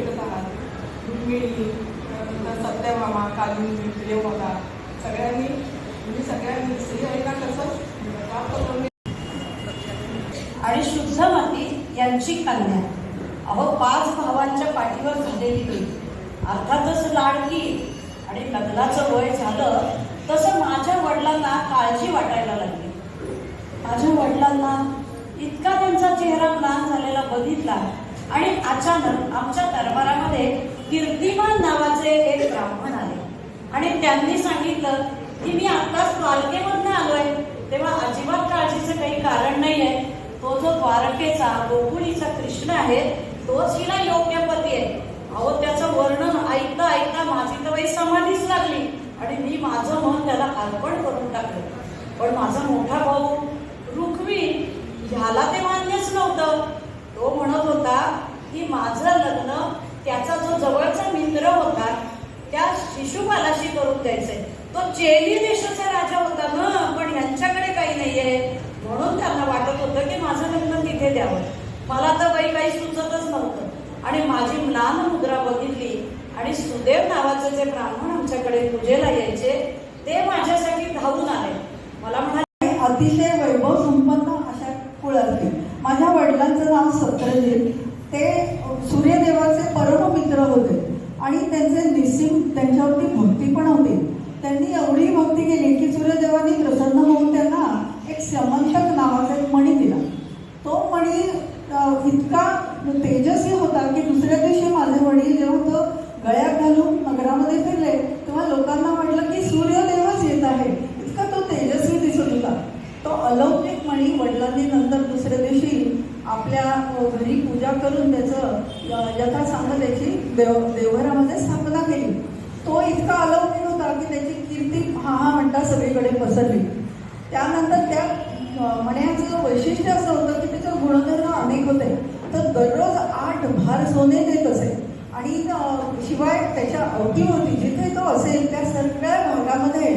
भेटत आहात रुक्मिणी त्यानंतर सत्यभामा कालिंदी देवमाता सगळ्यांनी म्हणजे सगळ्यांनी स्त्रियांना कसं आणि शुद्धमती यांची कन्या. अहो पाच भावांच्या पाठीवर झालेली ती अर्थातच लाडकी. आणि लग्नाचं वय झालं तसं माझ्या वडिलांना काळजी वाटायला लागली. माझ्या वडिलांना इतका त्यांचा चेहरा लहान झालेला बघितला आणि अचानक आमच्या दरबारामध्ये कीर्तिमान नावाचे एक ब्राह्मण आले. आणि त्यांनी सांगितलं की मी आत्ताच द्वारकेमधनं आलोय. तेव्हा अजिबात काळजीचं काही कारण नाहीये. तो जो द्वारकेचा गोकुळीचा कृष्ण आहे तोच हिला योग्य पती आहे. अहो त्याचं वर्णन ऐकता ऐकता माझी तर बाई समाधीच लागली. आणि मी माझं मन त्याला अर्पण करून टाकलं. पण माझा मोठा भाऊ रुक्मी ह्याला ते मान्यच नव्हतं. तो म्हणत होता की माझं लग्न त्याचा जो जवळचा मित्र होता त्या शिशुपालाशी करून द्यायचंय. तो चेली देशाचा राजा होता ना पण यांच्याकडे काही नाहीये. म्हणून त्यांना वाटत होतं की माझं लग्न तिथे द्यावं. मला तर बाई काही सुचतच नव्हतं. आणि माझी म्लान मुद्रा बघितली आणि सुदेव नावाचे जे ब्राह्मण आमच्याकडे पूजेला यायचे ते माझ्यासाठी धावून आले. मला म्हणाले अतिशय वैभव संपन्न अशा कुळातली माझ्या वडिलांचं नाव सत्यजित ते सूर्यदेवाचे परम मित्र होते आणि त्यांचे निस्सिम त्यांच्यावरती भक्ती पण होती त्यांनी एवढी भक्ती केली की सूर्यदेवानी प्रसन्न होऊन त्यांना एक समंतक नावाचा एक मणी दिला तो मणी अ, इतका तेजस्वी होता की दुसऱ्या दिवशी माझे वडील जेव्हा तो गळ्यात घालून नगरामध्ये फिरले तेव्हा लोकांना वाटलं की सूर्यदेवच येत आहे. इतका तो तेजस्वी दिसत होता. तो अलौकिक मणी वडिलांनी नंतर दुसऱ्या दिवशी आपल्या घरी पूजा करून त्याचं यथा सांगत त्याची देव देवघरामध्ये स्थापना केली. तो इतका अलौकिक होता की त्याची कीर्ती हा हा म्हणता सगळीकडे पसरली. त्यानंतर त्या अ, मण्याचं वैशिष्ट्य असं होतं की त्याचं गुणधर्म अनेक होते. तर दररोज आठ भार सोने देत असे. आणि शिवाय त्याच्या अवतीभोवती जिथे तो असेल त्या सगळ्या भागामध्ये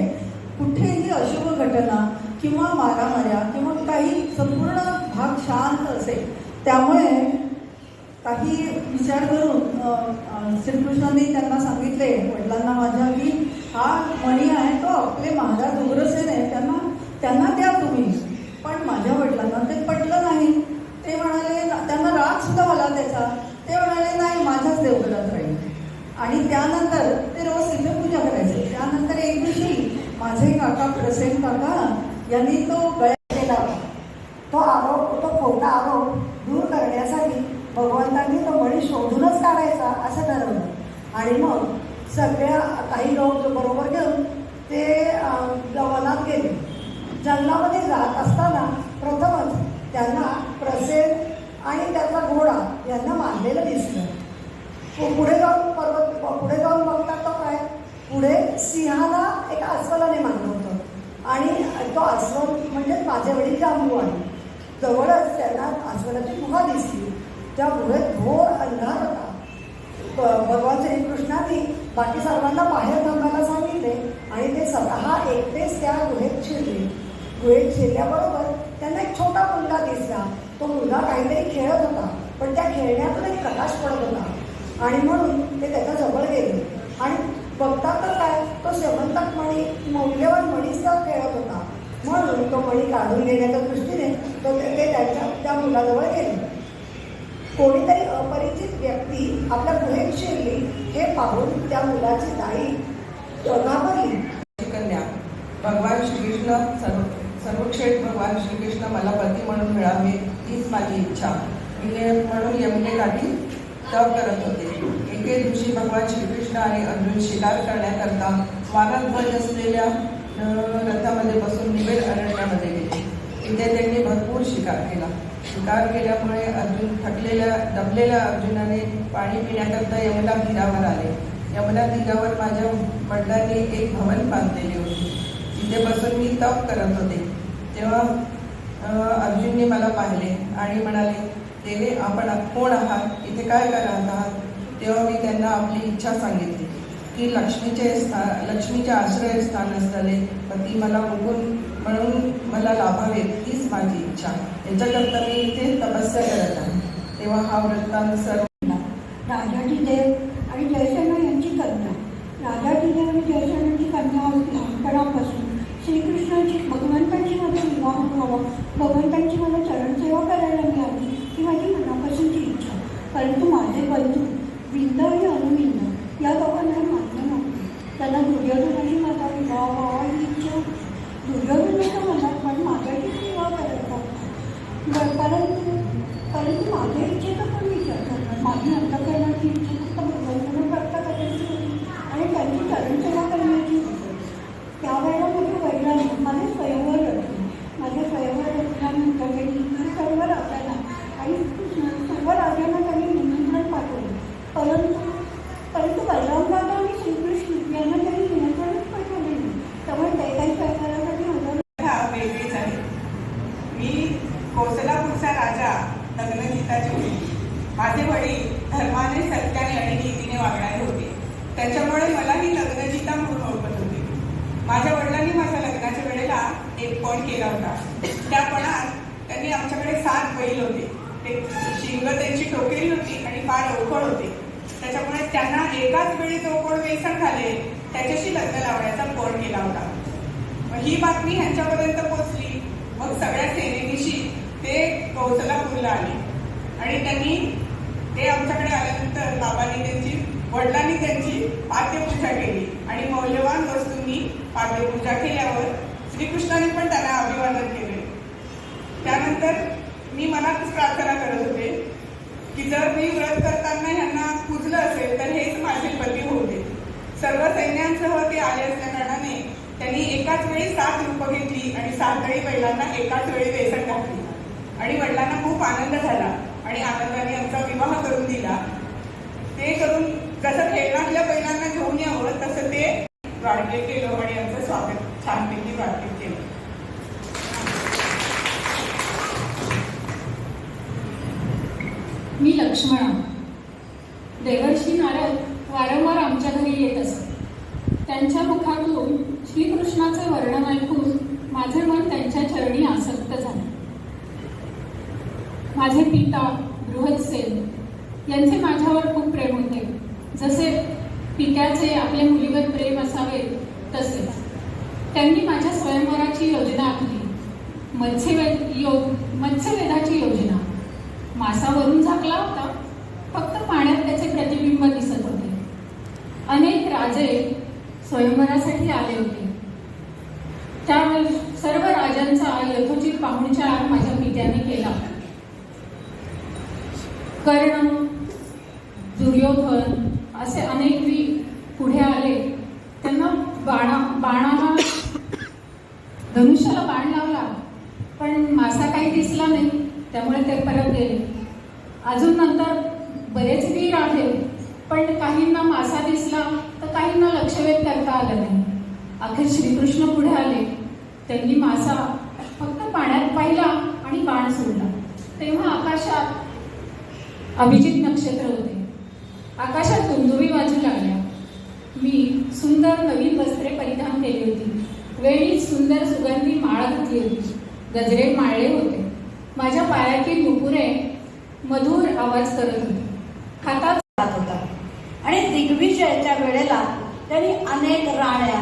कुठेही अशुभ घटना किंवा मारामाऱ्या किंवा काही संपूर्ण भाग शांत असेल त्यामुळे काही विचार करून श्रीकृष्णांनी त्यांना सांगितले वडिलांना माझ्या की हा मणी आहे तो आपले महाराज उग्रसेन आहे त्यांना त्यांना द्या तुम्ही. पण माझ्या वडिलांना ते पटलं नाही. ते म्हणाले त्यांना राग सुद्धा मला त्याचा. ते देवघरात राहील. आणि त्यानंतर ते रोज तिथे पूजा करायचे. त्यानंतर एक दिवशी माझे काका प्रसेन काका यांनी तो गळ्यात केला तो आरोप तो खोटा आरोप दूर करण्यासाठी भगवंतांनी तो बळी शोधूनच काढायचा असं ठरवलं आणि मग सगळ्या काही लोक बरोबर घेऊन ते वनात गेले. जंगलामध्ये जात असताना प्रथमच त्यांना प्रसेन आणि त्याचा घोडा यांना मारलेलं दिसलं. पुढे जाऊन पर्वत पुढे जाऊन बघतात तो काय? पुढे सिंहाला एक अस्वलाने मानलं होतं. आणि तो अस्वल म्हणजे माझे वडील जांबू आहे जवळच त्यांना अस्वलाची गुहा दिसली. त्या गुहेत घोर अंधार होता. ब- भगवान श्रीकृष्णाने बाकी सर्वांना बाहेर थांबायला सांगितले आणि ते स्वतः एकटेच त्या गुहेत शिरले. गुहेत शिरल्याबरोबर त्यांना एक छोटा मुलगा दिसला. तो मुलगा काहीतरी खेळत होता पण त्या खेळण्यातून एक प्रकाश पडत होता. आणि म्हणून ते त्याच्याजवळ गेले. आणि बघता तर काय? तो शेवंतक मणी मौल्यवान मणीचा खेळत होता. म्हणून तो मणी काढून घेण्याच्या दृष्टीने तो ते त्याच्या त्या मुलाजवळ गेले. कोणीतरी अपरिचित व्यक्ती आपल्या गुहेत शिरली हे पाहून त्या मुलाची ताई घाबरली कन्या भगवान श्रीकृष्ण सर्व सर्वक्षेत भगवान श्रीकृष्ण मला पती म्हणून मिळावे हीच माझी इच्छा. मी हे म्हणून यमुनेकाठी तप करत होते. एके दिवशी भगवान श्रीकृष्ण आणि अर्जुन शिकार करण्याकरता वानरध्वज असलेल्या रथामध्ये बसून निवेद अरण्यामध्ये गेले. तिथे त्यांनी भरपूर शिकार केला. शिकार केल्यामुळे अर्जुन थकलेल्या दबलेल्या अर्जुनाने पाणी पिण्याकरता यमुना तीरावर आले. यमुना तीरावर माझ्या वडिलांनी एक भवन बांधलेले होते. तिथे बसून मी तप करत होते. तेव्हा अर्जुनने मला पाहिले आणि म्हणाले देवे आपण कोण आहात? इथे काय करत आहात? तेव्हा मी त्यांना आपली इच्छा सांगितली की लक्ष्मीचे स्थान लक्ष्मीचे आश्रयस्थान असलेले पती मला बघून म्हणून मला लाभावेत हीच माझी इच्छा. याच्याकरता मी इथे तपस्या करत आहे. तेव्हा हा वृत्तांत सर्व राजाजी देव आणि जयसेना यांची कन्या. राजाजी देव आणि जयसेनाची कन्या लहानपणापासून. श्रीकृष्णाची भगवंतांची माझा विवाह व्हावा भगवंतांची मला चरणसेवा करायला मिळावी ही माझी मनापासूनची इच्छा. परंतु माझे बंधू विंद आणि अनुविंद या दोघांना हे मान्य नव्हते. त्यांना दुर्योधनाशी माझा विवाह व्हावा ही इच्छा होती. दुर्योधनाच्या मनात पण माझ्याशीच विवाह करायचा परंतु परंतु माझ्या इच्छेचा पण विचार करणार माझी अंतकरणाची इच्छा फक्त भगवंतांना प्राप्त करायची होती आणि त्यांची चरणसेवा करण्याची होती त्यावेळेला माझ्या वडिलांनी माझे स्वयंवर रचले माझे स्वयंवर रचल्यानंतर त्यांनी सर्व राजांना आणि सर्व राजांना त्यांनी निमंत्रण पाठवले परंतु परंतु बलरामदादा आणि श्रीकृष्ण यांना त्यांनी निमंत्रणच पाठवले नाही त्यामुळे ते काही स्वयंवरासाठी हजर कथा वेगळीच आहे मी कौसलापूरचा राजा नग्नगीताची मुलगी माझे वडील धर्माने सत्याने आणि नीतीने वागणारे होते त्याच्यामुळे मला ही लग्नगीता म्हणून ओळखत होते माझ्या वडिलांनी माझ्या लग्नाच्या वेळेला एक केला होता. त्या पणात त्यांनी आमच्याकडे सात बैल होते. ते शिंग त्यांची टोकेली होती आणि फार अवघड होते. त्याच्यामुळे त्यांना एकाच वेळी चौकड वेसण झाले त्याच्याशी लग्न लावण्याचा पण केला होता. मग ही बातमी ह्यांच्यापर्यंत पोहोचली. मग सगळ्या सेनेनीशी ते कौसलापूरला आले. आणि त्यांनी ते आमच्याकडे आल्यानंतर बाबांनी त्यांची वडिलांनी त्यांची पाद्यपूजा केली. आणि मौल्यवान वस्तूंनी पाद्यपूजा केल्यावर श्रीकृष्णाने पण त्याला अभिवादन केले. त्यानंतर मी मनातच प्रार्थना करत होते की जर मी व्रत करताना ह्यांना पूजलं असेल तर हेच माझे पती होते. सर्व सैन्यांसह ते आले असल्या कारणाने त्यांनी एकाच वेळी सात रूप घेतली आणि सातही बैलांना एकाच वेळी बेसन घातली. आणि वडिलांना खूप आनंद झाला आणि आनंदाने आमचा विवाह करून दिला. ते करून जसं खेळण्यातल्या बैलांना घेऊन यावं तसं ते वाढके केलं आणि आमचं स्वागत छानपैकी वाटप केलं. मी लक्ष्मणा. देवर्षी नारद वारंवार आमच्या घरी येत असत. त्यांच्या मुखातून श्रीकृष्णाचे वर्णन ऐकून माझे मन त्यांच्या चरणी आसक्त झाले. माझे पिता बृहदसेन यांचे माझ्यावर खूप प्रेम होते. जसे पित्याचे आपल्या मुलीवर प्रेम असावे तसेच. त्यांनी माझ्या स्वयंवराची योजना आखली. मत्स्यवेद यो मत्स्यवेदाची योजना. मासा वरून झाकला होता. फक्त पाण्यात त्याचे प्रतिबिंब दिसत होते. अनेक राजे स्वयंवरासाठी आले होते. त्या सर्व राजांचा यथोचित पाहुणचार माझ्या पित्याने केला. कर्ण दुर्योधन असे अनेक पुढे आले त्यांना बाणा बाणाला धनुष्याला बाण लावला पण मासा काही दिसला नाही त्यामुळे ते परत गेले. अजून नंतर बरेच वीर आले पण काहींना मासा दिसला तर काहींना लक्षवेध करता आलं नाही. अखेर श्रीकृष्ण पुढे आले. त्यांनी मासा फक्त पाण्यात पाहिला आणि बाण सोडला. तेव्हा आकाशात अभिजित नक्षत्र होते. आकाशात दुंदुबी वाजू लागल्या. मी सुंदर नवीन वस्त्रे परिधान केली होती. वेळी सुंदर सुगंधी माळ घातली होती. गजरे माळले होते. माझ्या पायातील नुपुरे मधुर आवाज करत होते. हातात जात होता. आणि दिग्विजयाच्या वेळेला त्यांनी अनेक राण्या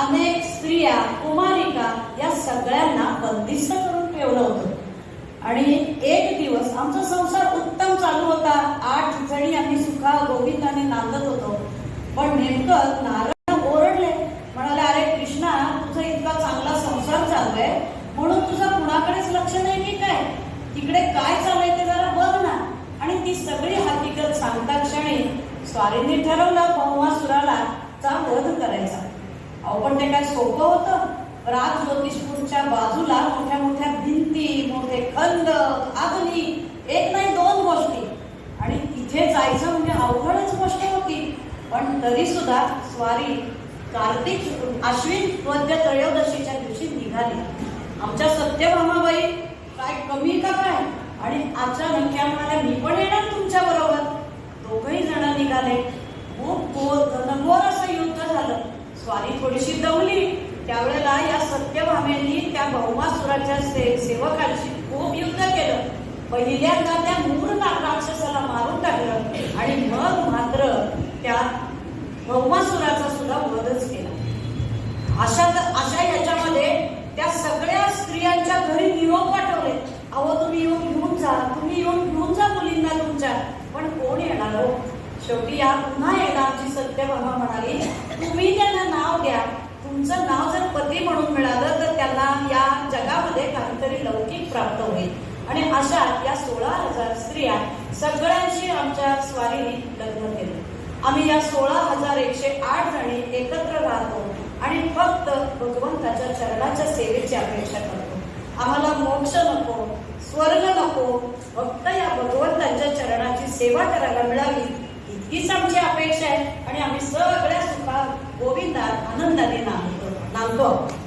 अनेक स्त्रिया कुमारिका या सगळ्यांना बंदिस्त करून ठेवलं होतं. आणि एक दिवस आमचा संसार उत्तम चालू होता. आठ जणी आम्ही सुखा गोविंदाने नांदत होतो. पण नेमकं नारद ओरडले म्हणाले अरे कृष्णा तुझा इतका चांगला संसार चाललाय म्हणून तुझा कुणाकडेच लक्ष नाही की काय तिकडे काय चाललंय ते जरा बघ ना आणि ती सगळी हकीकत सांगता क्षणी आईने ठरवलं भौमासुराला चा वध करायचा. अहो पण ते काय सोपं होतं? राज ज्योतिषपूरच्या बाजूला मोठ्या मोठ्या भिंती मोठे खंड आगली एक नाही दोन गोष्टी. आणि तिथे जायचं म्हणजे अवघडच गोष्ट होती. पण तरी सुद्धा स्वारी कार्तिक अश्विन वद्य त्रयोदशीच्या दिवशी निघाली. आमच्या सत्यभामाबाई काय कमी का काय? आणि अचानक त्या म्हणाल्या मी पण येणार तुमच्या बरोबर. दोघही जण निघाले. खूप घोर घनघोर असं युद्ध झालं. स्वारी थोडीशी दवली त्यावेळेला या सत्यभामेंनी त्या भौमासुराच्या से सेवकांशी खूप युद्ध केलं. पहिल्यांदा त्या मूळ राक्षसाला मारून टाकलं आणि मग मात्र त्या ब्रह्मासुराचा सुद्धा वधच केला. अशा अशा याच्यामध्ये त्या सगळ्या स्त्रियांच्या घरी निरोप पाठवले. अहो तुम्ही येऊन घेऊन जा तुम्ही येऊन घेऊन जा मुलींना तुमच्या पण कोण येणार हो शेवटी या पुन्हा एकदा आमची सत्यभामा म्हणाली तुम्ही त्यांना नाव द्या. तुमचं नाव जर पती म्हणून मिळालं तर त्यांना या जगामध्ये काहीतरी लौकिक प्राप्त होईल. आणि अशा या सोळा हजार स्त्रिया सगळ्यांशी आमच्या स्वारीने लग्न केलं. आम्ही या सोळा हजार एकशे आठ जणी एकत्र राहतो आणि फक्त भगवंताच्या चरणाच्या सेवेची अपेक्षा करतो. आम्हाला मोक्ष नको स्वर्ग नको. फक्त या भगवंतांच्या चरणाची सेवा करायला मिळावी हीच आमची अपेक्षा आहे. आणि आम्ही सगळ्या सुखा गोविंदात आनंदाने नांदतो. नांदतो.